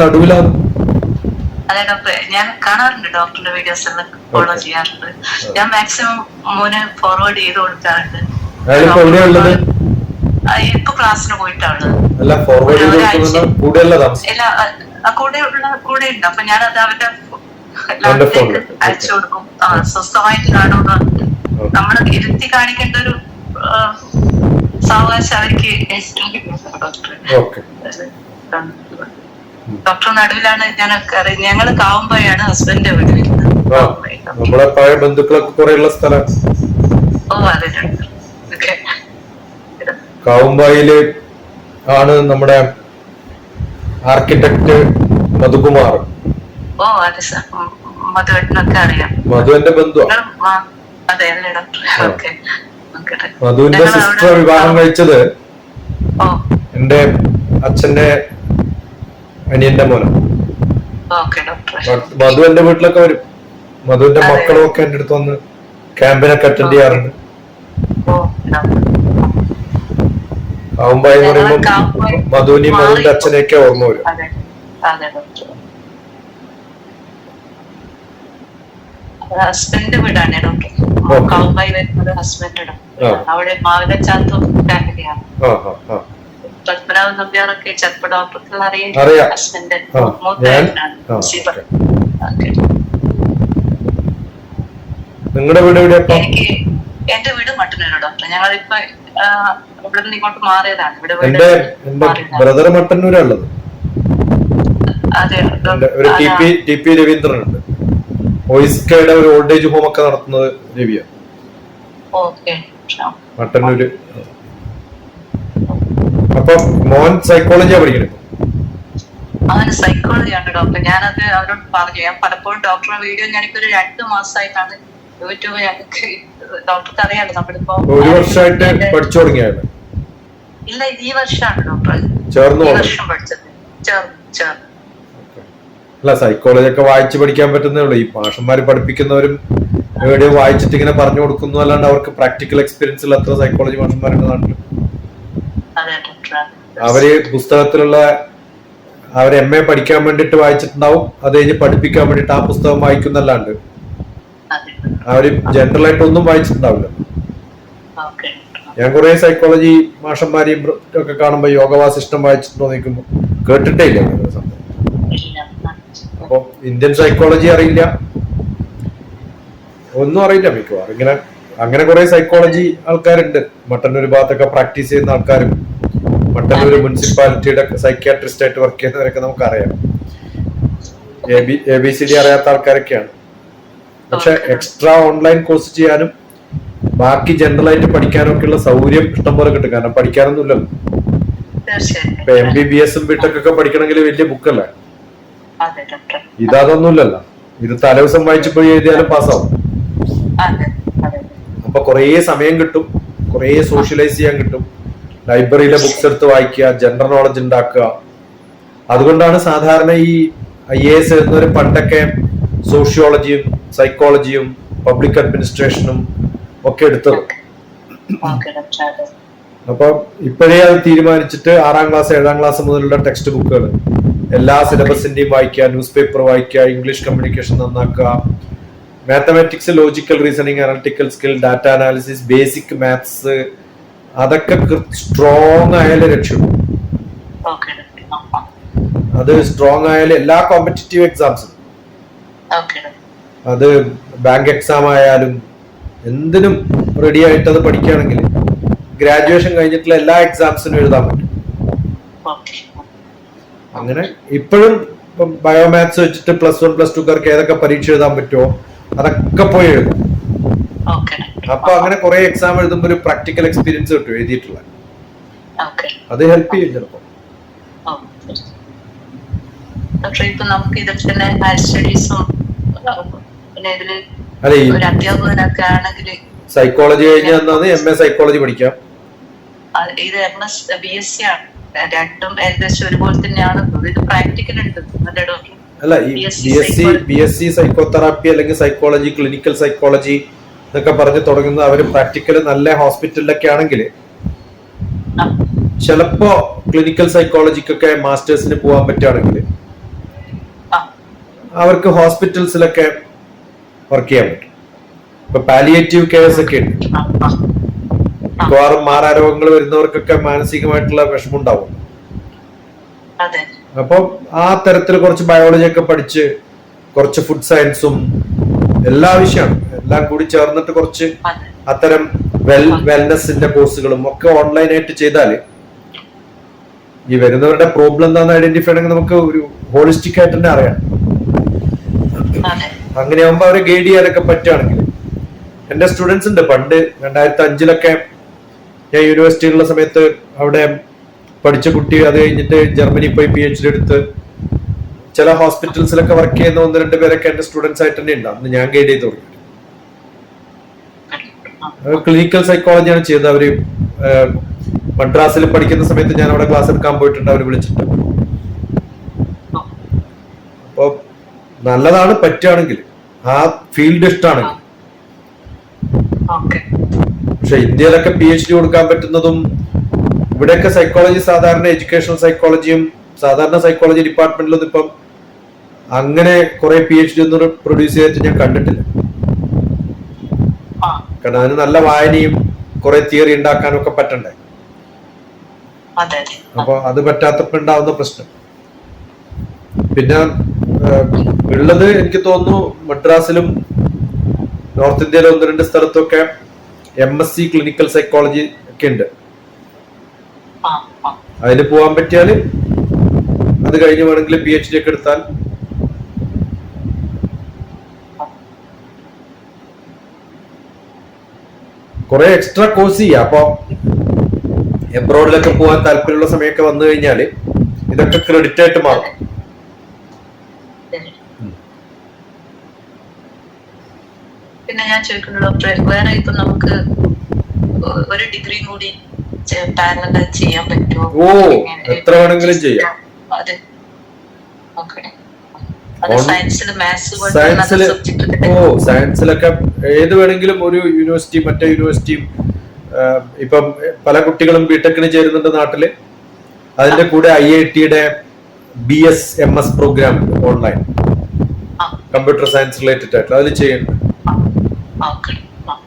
നടുവിലാണ്? അതെ ഡോക്ടറെ ഞാൻ കാണാറുണ്ട് ഡോക്ടറിന്റെ വീഡിയോസ് എല്ലാം ഫോളോ ചെയ്യാറുണ്ട്. ഞാൻ മാക്സിമം മോന് ഫോർവേഡ് ചെയ്ത് കൊടുക്കാറുണ്ട്. ഇപ്പൊ ക്ലാസ്സിന് പോയിട്ടാണ്. അല്ല ഫോർവേഡ് ഇല്ല കൂടെ ഉള്ള കൂടെ ഉണ്ട്. അപ്പൊ ഞാൻ അത് അവന്റെ ലാപ്പിലേക്ക് അയച്ചു കൊടുക്കും. സ്വസ്ഥമായിട്ട് കാണുമെന്ന് നമ്മൾ ഇരുത്തി കാണിക്കേണ്ട ഒരു സാവകാശം അവർക്ക് ഡോക്ടർ ഡോക്ടർ നടുവിലാണ് ഞാൻ അറിയുന്നത് ഞങ്ങൾ കാവുമ്പോഴാണ് ഹസ്ബൻഡിന്റെ വീട് നമ്മളെ പഴയ ബന്ധുക്കളൊക്കെ കുറെ ഉള്ള സ്ഥലം. ഓ അതെ കാവുമ്പായിൽ ആണ് നമ്മുടെ ആർക്കിടെക്ട് മധുകുമാർ. ഓ അതെ സാർ മധുവേട്ടനൊക്കെ അറിയാം. മധുവിന്റെ ബന്ധു അതെ ഡോക്ടർ. ഓക്കെ. മധുവിന്റെ സിസ്റ്റർ വിവാഹം കഴിച്ചത് എന്റെ അച്ഛന്റെ അനിയന്റെ മോനെ. മധു എന്റെ വീട്ടിലൊക്കെ വരും. മധുവിന്റെ. മക്കളും ഒക്കെ എന്റെ അടുത്ത് വന്ന് ക്യാമ്പിനൊക്കെ അറ്റൻഡ് ചെയ്യാറുണ്ട്. ആവുമ്പോ കാവുമ്പായി പറയുമ്പോൾ മധുവിനെയും മധുവിന്റെ അച്ഛനെയൊക്കെ ഓർമ്മ വരും. ഹസ്ബൻഡ് വീടാണ് ഡോക്ടർ. കാവുമ്പായി വരുന്നത് ആ. അവിടെ മാവിലച്ചാത്തും ഫാമിലിയാണ് പത്മനാഭൻ നമ്പ്യാറൊക്കെ ചെറുപ്പ ഡോക്ടർക്ക് അറിയാം. ഹസ്ബൻഡ്. നിങ്ങളുടെ വീട് എന്റെ വീട് മട്ടന്നൂര് ഡോക്ടർ. ഞങ്ങളിപ്പോ ഇവിടെ നിന്ന് ഇങ്ങോട്ട് മാറിയതാണ്. ഇവിടെ വീട് എന്റെ ബ്രദർ ഒരു T P T P Raveendran ഉണ്ട് ഓയിസ്കയുടെ ഒരു ഓൾഡ് ഏജ് ഹോം ഒക്കെ നടത്തുന്നത് രവിയാണ് ഓക്കെ. മട്ടന്നൂര്. അപ്പൊ മോൻ സൈക്കോളജിയാ പഠിക്കണം? അവന് സൈക്കോളജി ആണ് ഡോക്ടർ ഞാനത് അവരോട് പറഞ്ഞു. ഞാൻ പലപ്പോഴും ഡോക്ടറുടെ വീഡിയോ ഞാനിപ്പോ ഒരു രണ്ട് മാസമായിട്ടാണ് യൂട്യൂബ് ഞങ്ങൾക്ക് ഡോക്ടർക്ക് അറിയാലോ നമ്മളിപ്പോ ഒരു വർഷമായിട്ട് പഠിച്ചു തുടങ്ങിയാണ് ഇല്ല ഇത് ഈ വർഷമാണ് ഡോക്ടർ ചേർന്നു ഈ വർഷം പഠിച്ചത്. ചേർന്ന് ചേർന്ന്. അല്ല സൈക്കോളജി ഒക്കെ വായിച്ച് പഠിക്കാൻ പറ്റുന്നേ ഉള്ളൂ. ഈ മാഷന്മാർ പഠിപ്പിക്കുന്നവരും വീഡിയോ വായിച്ചിട്ട് ഇങ്ങനെ പറഞ്ഞു കൊടുക്കുന്നു. അല്ലാണ്ട് അവർക്ക് പ്രാക്ടിക്കൽ എക്സ്പീരിയൻസ് ഉള്ള അത്ര സൈക്കോളജി മാഷന്മാരുടെ നാട്ടിൽ അവർ പുസ്തകത്തിലുള്ള അവർ എം എ പഠിക്കാൻ വേണ്ടിട്ട് വായിച്ചിട്ടുണ്ടാവും. അത് കഴിഞ്ഞ് പഠിപ്പിക്കാൻ വേണ്ടിട്ട് ആ പുസ്തകം വായിക്കുന്നല്ലാണ്ട്. അവർ ജനറൽ ആയിട്ട് ഒന്നും വായിച്ചിട്ടുണ്ടാവില്ല. ഞാൻ കുറെ സൈക്കോളജി മാഷന്മാരെയും ഒക്കെ കാണുമ്പോ യോഗവാസിഷ്ടം വായിച്ചിട്ടുണ്ടോ നിൽക്കുമ്പോ കേട്ടിട്ടേ ഇല്ല അങ്ങനെ സംഭവം. ഇല്ല. അപ്പൊ ഇന്ത്യൻ സൈക്കോളജി അറിയില്ല. ഒന്നും അറിയില്ല മിക്കവാറും. ഇങ്ങനെ അങ്ങനെ കുറെ സൈക്കോളജി ആൾക്കാരുണ്ട്. മട്ടന്നൂർ ഭാഗത്തൊക്കെ പ്രാക്ടീസ് ചെയ്യുന്ന ആൾക്കാരും. മട്ടന്നൂർ മുനിസിപ്പാലിറ്റിയുടെ സൈക്യാട്രിസ്റ്റ് ആയിട്ട് വർക്ക് ചെയ്യുന്നവരൊക്കെ നമുക്കറിയാം. അറിയാം എ ബി സി ഡി അറിയാത്ത ആൾക്കാരൊക്കെയാണ്. പക്ഷെ എക്സ്ട്രാ ഓൺലൈൻ കോഴ്സ് ചെയ്യാനും ബാക്കി ജനറൽ ആയിട്ട് പഠിക്കാനും ഒക്കെയുള്ള സൗകര്യം ഇഷ്ടംപോലെ കിട്ടും. കാരണം പഠിക്കാനൊന്നുമില്ലല്ലോ ഇപ്പൊ എം ബി ബി എസും ബിടെക് ഒക്കെ പഠിക്കണമെങ്കിൽ വലിയ ബുക്കല്ലേ? ഇതൊന്നുമില്ലല്ലോ ഇത് തലേദിവസം വായിച്ചു പോയി എഴുതിയാലും പാസ്സാവും. അപ്പൊ കുറേ സമയം കിട്ടും. കുറേ സോഷ്യലൈസ് ചെയ്യാൻ കിട്ടും. ലൈബ്രറിയിലെ ബുക്സ് എടുത്ത് വായിക്കുക ജനറൽ നോളജ് ഉണ്ടാക്കുക. അതുകൊണ്ടാണ് സാധാരണ ഈ ഐ എ എസ് എഴുതുന്നവർ പണ്ടൊക്കെ സോഷ്യോളജിയും സൈക്കോളജിയും പബ്ലിക് അഡ്മിനിസ്ട്രേഷനും ഒക്കെ എടുത്തത്. അപ്പൊ ഇപ്പോഴേ അത് തീരുമാനിച്ചിട്ട് ആറാം ക്ലാസ് ഏഴാം ക്ലാസ് മുതലുള്ള ടെക്സ്റ്റ് ബുക്കുകൾ എല്ലാ സിലബസിന്റെയും വായിക്കുക ന്യൂസ് പേപ്പർ വായിക്കുക English communication നന്നാക്കുക. Mathematics logical reasoning analytical skill data analysis basic maths അതൊക്കെ സ്ട്രോങ് ആയാലേ രക്ഷയുള്ളൂ. അത് സ്ട്രോങ് ആയാലും എല്ലാ കോമ്പറ്റീറ്റീവ് എക്സാംസും അത് ബാങ്ക് എക്സാം ആയാലും എന്തിനും റെഡി ആയിട്ട് അത് പഠിക്കുകയാണെങ്കിൽ ഗ്രാജുവേഷൻ കഴിഞ്ഞിട്ടുള്ള എല്ലാ എക്സാംസിനും എഴുതാൻ പറ്റും. അങ്ങനെ ഇപ്പോഴും ബയോമാത്സ് വെച്ചിട്ട് പ്ലസ് വൺ പ്ലസ് ടുക്കാർക്ക് ഏതൊക്കെ പരീക്ഷ എഴുതാൻ പറ്റുമോ അതൊക്കെ പോയി എഴുതും. അപ്പൊ അങ്ങനെ കുറെ എക്സാം എഴുതുമ്പോൾ ഒരു പ്രാക്ടിക്കൽ എക്സ്പീരിയൻസ് കിട്ടും എഴുതിയിട്ടുള്ള. അത് ഹെൽപ്പ് ചെയ്യും ചിലപ്പോ. ഡോക്ടർ ഇപ്പൊ നമുക്ക് ഇതിൽ തന്നെ ഹയർ സ്റ്റഡീസും പിന്നെ ഇതിൽ ഒരു അധ്യാപകനൊക്കെ ആണെങ്കിൽ സൈക്കോളജി കഴിഞ്ഞ് വന്നത് എം എ സൈക്കോളജി പഠിക്കാം. ഇത് M S B S C ആണ്. രണ്ടും ഏകദേശം ഒരുപോലെ തന്നെയാണ്. ഇത് പ്രാക്ടിക്കൽ ഉണ്ട്. അല്ലേ ഡോക്ടർ അല്ല ഈ B S C B S C psychotherapy അല്ലെങ്കിൽ സൈക്കോളജി ക്ലിനിക്കൽ സൈക്കോളജി എന്നൊക്കെ പറഞ്ഞ് തുടങ്ങുന്നത് അവർ പ്രാക്ടിക്കൽ നല്ല ഹോസ്പിറ്റലിലൊക്കെ ആണെങ്കിൽ ചിലപ്പോ ക്ലിനിക്കൽ സൈക്കോളജിക്കൊക്കെ മാസ്റ്റേഴ്സിന് പോകാൻ പറ്റുകയാണെങ്കിൽ അവർക്ക് ഹോസ്പിറ്റൽസിലൊക്കെ വർക്ക് ചെയ്യാൻ പറ്റും. ഇപ്പൊ പാലിയേറ്റീവ് കെയർസ് ഒക്കെ ഉണ്ട്. മിക്കവാറും മാറാരോഗങ്ങൾ വരുന്നവർക്കൊക്കെ മാനസികമായിട്ടുള്ള വിഷമം ഉണ്ടാവും അപ്പം ആ തരത്തിൽ കുറച്ച് ബയോളജി ഒക്കെ പഠിച്ച് കുറച്ച് ഫുഡ് സയൻസും എല്ലാ വിഷയമാണ് എല്ലാം കൂടി ചേർന്നിട്ട് കുറച്ച് അത്തരം വെൽ വെൽനെസിന്റെ കോഴ്സുകളും ഒക്കെ ഓൺലൈനായിട്ട് ചെയ്താൽ ഈ വരുന്നവരുടെ പ്രോബ്ലം എന്താണെന്ന് ഐഡന്റിഫൈ ആണെങ്കിൽ നമുക്ക് ഒരു ഹോളിസ്റ്റിക് ആയിട്ട് തന്നെ അറിയാം. അതെ. അങ്ങനെയാകുമ്പോൾ അവരെ ഗൈഡ് ചെയ്യാനൊക്കെ പറ്റുകയാണെങ്കിൽ എന്റെ സ്റ്റുഡൻസ് ഉണ്ട്. പണ്ട് രണ്ടായിരത്തി അഞ്ചിലൊക്കെ ഞാൻ യൂണിവേഴ്സിറ്റിയിലുള്ള സമയത്ത് അവിടെ പഠിച്ച കുട്ടി അത് കഴിഞ്ഞിട്ട് ജർമ്മനി പോയി പി എച്ച് ഡി എടുത്ത് ചില ഹോസ്പിറ്റൽസിലൊക്കെ വർക്ക് ചെയ്യുന്ന ഒന്ന് രണ്ട് പേരൊക്കെ എന്റെ സ്റ്റുഡൻസ് ആയിട്ട് തന്നെ ഉണ്ട്. അന്ന് ഞാൻ ഗൈഡ് ചെയ്ത് തുടങ്ങി ആ, ക്ലിനിക്കൽ സൈക്കോളജിയാണ് ചെയ്തത്. അവർ മദ്രാസിൽ പഠിക്കുന്ന സമയത്ത് ഞാൻ അവിടെ ക്ലാസ് എടുക്കാൻ പോയിട്ടുണ്ട്. അവർ വിളിച്ചിട്ട്. അപ്പോ നല്ലതാണ് പറ്റുകയാണെങ്കിൽ ആ ഫീൽഡ് ഇഷ്ടമാണെങ്കിൽ ഓക്കെ. പക്ഷെ ഇന്ത്യയിലൊക്കെ പി എച്ച് ഡി കൊടുക്കാൻ പറ്റുന്നതും ഇവിടെയൊക്കെ സൈക്കോളജി സാധാരണ എഡ്യൂക്കേഷണൽ സൈക്കോളജിയും സാധാരണ സൈക്കോളജി ഡിപ്പാർട്ട്മെന്റിലൊന്നും ഇപ്പം അങ്ങനെ കുറെ പി എച്ച് ഡി ഒന്നും പ്രൊഡ്യൂസ് ചെയ്തിട്ട് ഞാൻ കണ്ടിട്ടില്ല. കാരണം അതിന് നല്ല വായനയും കുറെ തിയറി ഉണ്ടാക്കാനും ഒക്കെ പറ്റണ്ടേ അപ്പൊ അത് പറ്റാത്തപ്പോ ഉണ്ടാവുന്ന പ്രശ്നം. പിന്നെ ഉള്ളത് എനിക്ക് തോന്നുന്നു മദ്രാസിലും നോർത്ത് ഇന്ത്യയിലെ ഒന്ന് രണ്ട് സ്ഥലത്തൊക്കെ M S C clinical psychology ഒക്കെ ഉണ്ട്. അതിന് പോകാൻ പറ്റിയാൽ അത് കഴിഞ്ഞ് വേണമെങ്കിൽ പി എച്ച് ഡി ഒക്കെ എടുത്താൽ കുറെ എക്സ്ട്രാ കോഴ്സ് ചെയ്യാം. അപ്പൊ എബ്രോഡിലൊക്കെ പോകാൻ താല്പര്യമുള്ള സമയമൊക്കെ വന്നു കഴിഞ്ഞാൽ ഇതൊക്കെ ക്രെഡിറ്റ് ആയിട്ട് മാറും. പിന്നെ ഞാൻ ചോദിക്കുന്നു ഡോക്ടറെ വേറെ ഇപ്പൊ നമുക്ക് ഒരു ഡിഗ്രിയും കൂടി പാരലൽ ചെയ്യാൻ പറ്റുമോ? ഓ, എത്ര വേണമെങ്കിലും ചെയ്യാം. അതെ. ഓക്കെ സയൻസിൽ ഓ സയൻസിലൊക്കെ ഏത് വേണമെങ്കിലും ഒരു യൂണിവേഴ്സിറ്റി മറ്റേ യൂണിവേഴ്സിറ്റിയും ഇപ്പം പല കുട്ടികളും ബിടെക്കിന് ചേരുന്നുണ്ട് നാട്ടിൽ. അതിന്റെ കൂടെ ഐ ഐ ടിയുടെ B S M S programme online computer science related ആയിട്ട് അതിൽ ചെയ്യുന്നുണ്ട്.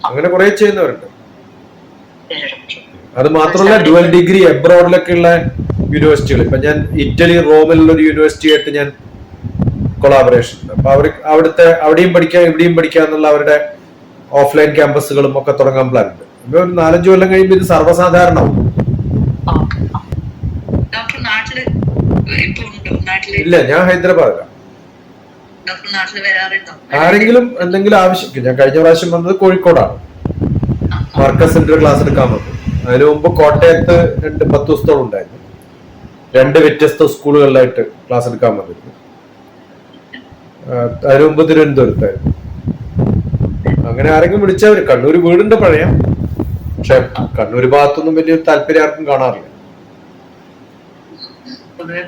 അങ്ങനെ കുറെ ചെയ്യുന്നവരുണ്ട്. അത് മാത്രമല്ല ഡുവൽ ഡിഗ്രി എബ്രോഡിലൊക്കെ ഉള്ള യൂണിവേഴ്സിറ്റികൾ ഇപ്പൊ ഞാൻ ഇറ്റലി റോമിലുള്ള ഒരു യൂണിവേഴ്സിറ്റി ആയിട്ട് ഞാൻ കൊളാബറേഷൻ അപ്പൊ അവർ അവിടുത്തെ അവിടെയും പഠിക്കാം ഇവിടെയും പഠിക്കാം എന്നുള്ള അവരുടെ ഓഫ്ലൈൻ ക്യാമ്പസുകളും ഒക്കെ തുടങ്ങാൻ പ്ലാൻ ഉണ്ട്. ഇപ്പൊ ഒരു നാലഞ്ചു കൊല്ലം കഴിയുമ്പോൾ ഇത് നാട്ടിൽ ഇല്ല ഞാൻ ഹൈദരാബാദിലാണ് ആരെങ്കിലും എന്തെങ്കിലും ആവശ്യം ഞാൻ കഴിഞ്ഞ പ്രാവശ്യം വന്നത് കോഴിക്കോടാണ്. മാർക്കസ് സെന്റർ ക്ലാസ് എടുക്കാൻ വന്നു. അതിനു മുമ്പ് കോട്ടയത്ത് രണ്ട് പത്ത് ദിവസത്തോളം ഉണ്ടായിരുന്നു. രണ്ട് വ്യത്യസ്ത സ്കൂളുകളിലായിട്ട് ക്ലാസ് എടുക്കാൻ വന്നിരുന്നു. അതിനു മുമ്പ് തിരുവനന്തപുരത്തായിരുന്നു. അങ്ങനെ ആരെങ്കിലും വിളിച്ചവർ കണ്ണൂർ വീടുണ്ട് പഴയ. പക്ഷെ കണ്ണൂർ ഭാഗത്തൊന്നും വലിയ താല്പര്യം ആർക്കും കാണാറില്ല. പൊതുവെ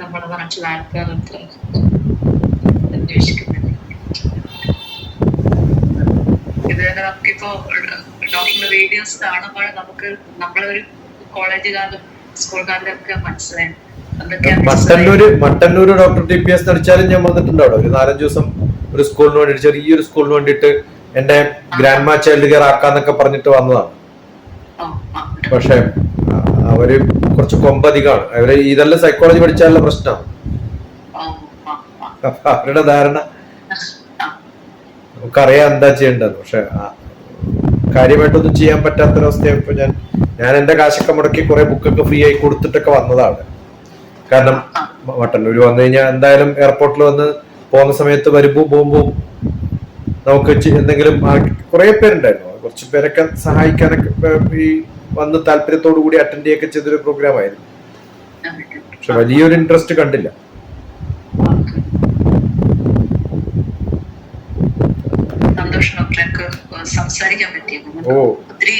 വീഡിയോസ് കാണുമ്പോൾ നമുക്ക് നമ്മളൊരു കോളേജുകാരും കോളേജ് കാലം സ്കൂൾ കാലത്തൊക്കെ മനസ്സിലായി. Mattannur Mattannur doctor T P S നടിച്ചാലും ഞാൻ വന്നിട്ടുണ്ട് അവിടെ? ഒരു നാലഞ്ച് ദിവസം ഒരു സ്കൂളിന് വേണ്ടി ചെറിയ ഒരു സ്കൂളിന് വേണ്ടിയിട്ട് എന്റെ ഗ്രാൻഡ് മാ ചൈൽഡ് കെയർ ആക്കാന്നൊക്കെ പറഞ്ഞിട്ട് വന്നതാണ്. പക്ഷെ അവർ കുറച്ച് കൊമ്പധികമാണ് അവർ ഇതെല്ലാം സൈക്കോളജി പഠിച്ചാലുള്ള പ്രശ്നമാണ് അപ്പൊ അവരുടെ ധാരണ നമുക്കറിയാം എന്താ ചെയ്യേണ്ടത്. പക്ഷെ കാര്യമായിട്ടൊന്നും ചെയ്യാൻ പറ്റാത്തൊരവസ്ഥയാണ് ഇപ്പൊ ഞാൻ ഞാൻ എന്റെ കാശൊക്കെ മുടക്കി കുറെ ബുക്കൊക്കെ ഫ്രീ ആയി കൊടുത്തിട്ടൊക്കെ വന്നതാണ്. കാരണം വട്ടൻ മട്ടന്നൂര് വന്നു കഴിഞ്ഞാൽ എന്തായാലും എയർപോർട്ടിൽ വന്ന് പോകുന്ന സമയത്ത് വരുമ്പോ പോകുമ്പോ നമുക്ക് എന്തെങ്കിലും കുറെ പേരുണ്ടായിരുന്നു. കുറച്ച് പേരൊക്കെ സഹായിക്കാനൊക്കെ ഈ വന്ന് താല്പര്യത്തോടു കൂടി അറ്റൻഡ് ചെയ്യൊക്കെ ചെയ്തൊരു പ്രോഗ്രാം ആയിരുന്നു. പക്ഷെ വലിയൊരു ഇൻട്രസ്റ്റ് കണ്ടില്ല. സംസാരിക്കാൻ പറ്റിയത് ഒത്തിരി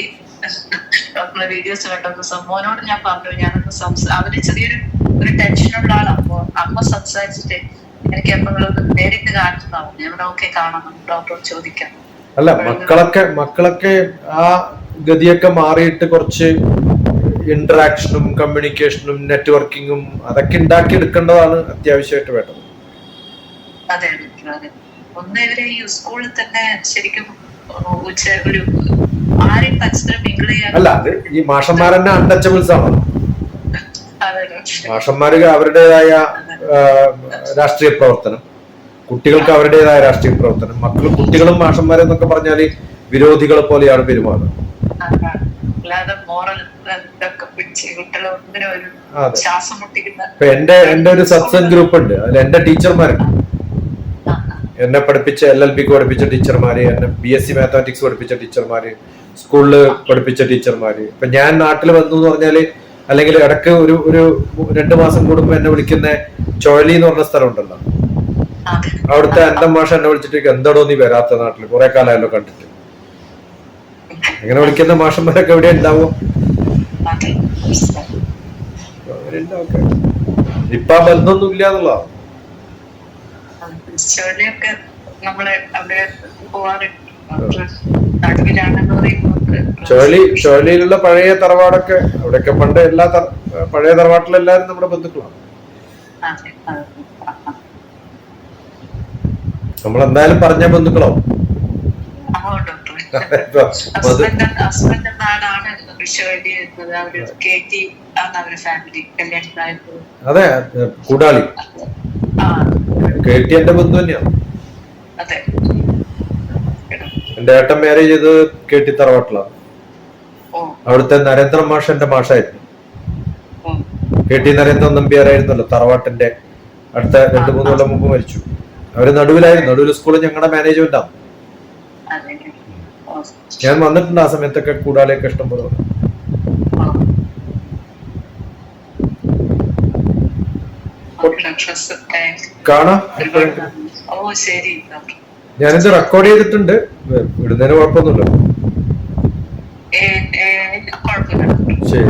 വീഡിയോസ് കണ്ടപ്പോ സമ്മോനോട് ഞാൻ പറഞ്ഞു ഞാനൊന്ന് സംസാ അവർ ചെറിയൊരു ഒരു ടെൻഷനുള്ള ആളാണ് അപ്പൊ അമ്മ സംസാരിച്ചിട്ട് എനിക്ക് എപ്പോഴും നേരിട്ട് കാണിച്ചതാവും. എവിടെ ഒക്കെ കാണണം ഡോക്ടർ ചോദിക്കാം. അല്ല മക്കളൊക്കെ മക്കളൊക്കെ ആ ഗതിയൊക്കെ മാറിയിട്ട് കുറച്ച് ഇന്ററാക്ഷനും കമ്മ്യൂണിക്കേഷനും നെറ്റ്വർക്കിങ്ങും അതൊക്കെ ഉണ്ടാക്കി എടുക്കേണ്ടതാണ് അത്യാവശ്യമായിട്ട് വേണ്ടത്. അതെ ഒന്ന് ഇവരെ ഈ സ്കൂളിൽ തന്നെ ശരിക്കും ഉച്ച ഒരു ആരെയും പരസ്പരം മിങ്കിൾ ചെയ്യാൻ അല്ല അത് ഈ മാഷന്മാരെന്നെ അൺടച്ചബിൾസ് ആണ്? മാഷന്മാര് അവരുടേതായ രാഷ്ട്രീയ പ്രവർത്തനം കുട്ടികൾക്ക് അവരുടേതായ രാഷ്ട്രീയ പ്രവർത്തനം മക്കൾ കുട്ടികളും മാഷന്മാരെന്നൊക്കെ പറഞ്ഞാൽ വിരോധികളെ പോലെയാണ് പെരുമാറുന്നത്. ഇപ്പൊ എന്റെ എന്റെ ഒരു സത്സംഗ് ഗ്രൂപ്പ് ഉണ്ട് അതിൽ എന്റെ ടീച്ചർമാരുണ്ട്. എന്നെ പഠിപ്പിച്ച എൽ എൽ ബിക്ക് പഠിപ്പിച്ച ടീച്ചർമാര് എന്നെ ബി എസ് സി മാത്തമാറ്റിക്സ് പഠിപ്പിച്ച ടീച്ചർമാര് സ്കൂളിൽ പഠിപ്പിച്ച ടീച്ചർമാര്. ഇപ്പൊ ഞാൻ നാട്ടിൽ വന്നു എന്ന് പറഞ്ഞാൽ അല്ലെങ്കിൽ ഇടയ്ക്ക് ഒരു ഒരു രണ്ടു മാസം കൂടുമ്പോ എന്നെ വിളിക്കുന്ന ചുഴലി എന്ന് പറഞ്ഞ സ്ഥലം ഉണ്ടല്ലോ. അവിടുത്തെ അന്തം മാഷ എന്നെ വിളിച്ചിട്ട് എന്തടോ നീ വരാത്ത നാട്ടിൽ കുറെ കാലമായല്ലോ കണ്ടിട്ട്. അങ്ങനെ വിളിക്കുന്ന മാഷന്മാരൊക്കെ എവിടെ ഉണ്ടാവും. ഇപ്പൊ ബന്ധമൊന്നും ഇല്ല എന്നുള്ളതാണ് നമ്മളെ അവിടെ പോവാറുണ്ട്. നടുവിലാണെന്ന് പറയുമ്പോൾ ചുഴലി ചുഴലിയിലുള്ള പഴയ തറവാടൊക്കെ അവിടെയൊക്കെ പണ്ട് എല്ലാ പഴയ തറവാട്ടിലെല്ലാരും നമ്മുടെ ബന്ധുക്കളാണ്. നമ്മൾ എന്തായാലും പറഞ്ഞ ബന്ധുക്കളോ? അതെ കൂടാളി. ആ. കെ ടി എന്റെ ബന്ധു തന്നെയാണ് അതെ. എന്റെ ഏട്ടൻ മാരേജ് ചെയ്ത് കേട്ടി തറവാട്ടിലാണ് അവിടുത്തെ നരേന്ദ്ര മാഷ എന്റെ മാഷായിരുന്നു. കെ ടി നരേന്ദ്രൻ നമ്പ്യാരായിരുന്നല്ലോ തറവാട്ടിന്റെ അടുത്ത രണ്ടു മൂന്ന് കൊല്ലം മുമ്പ് മരിച്ചു. അവർ നടുവിലായിരുന്നു. നടുവിൽ സ്കൂളിൽ ഞങ്ങളുടെ മാനേജ്മെന്റ് ആണ് അതെ ഞാൻ വന്നിട്ടുണ്ട് ആ സമയത്തൊക്കെ കൂടാളിയൊക്കെ ഇഷ്ടം പോലെ കാണാം. ഓ ശരി. ഡോക്ടർ ഞാനിത് റെക്കോർഡ് ചെയ്തിട്ടുണ്ട്. ഇടുന്നതിന് കുഴപ്പമൊന്നുമില്ല. ശരി.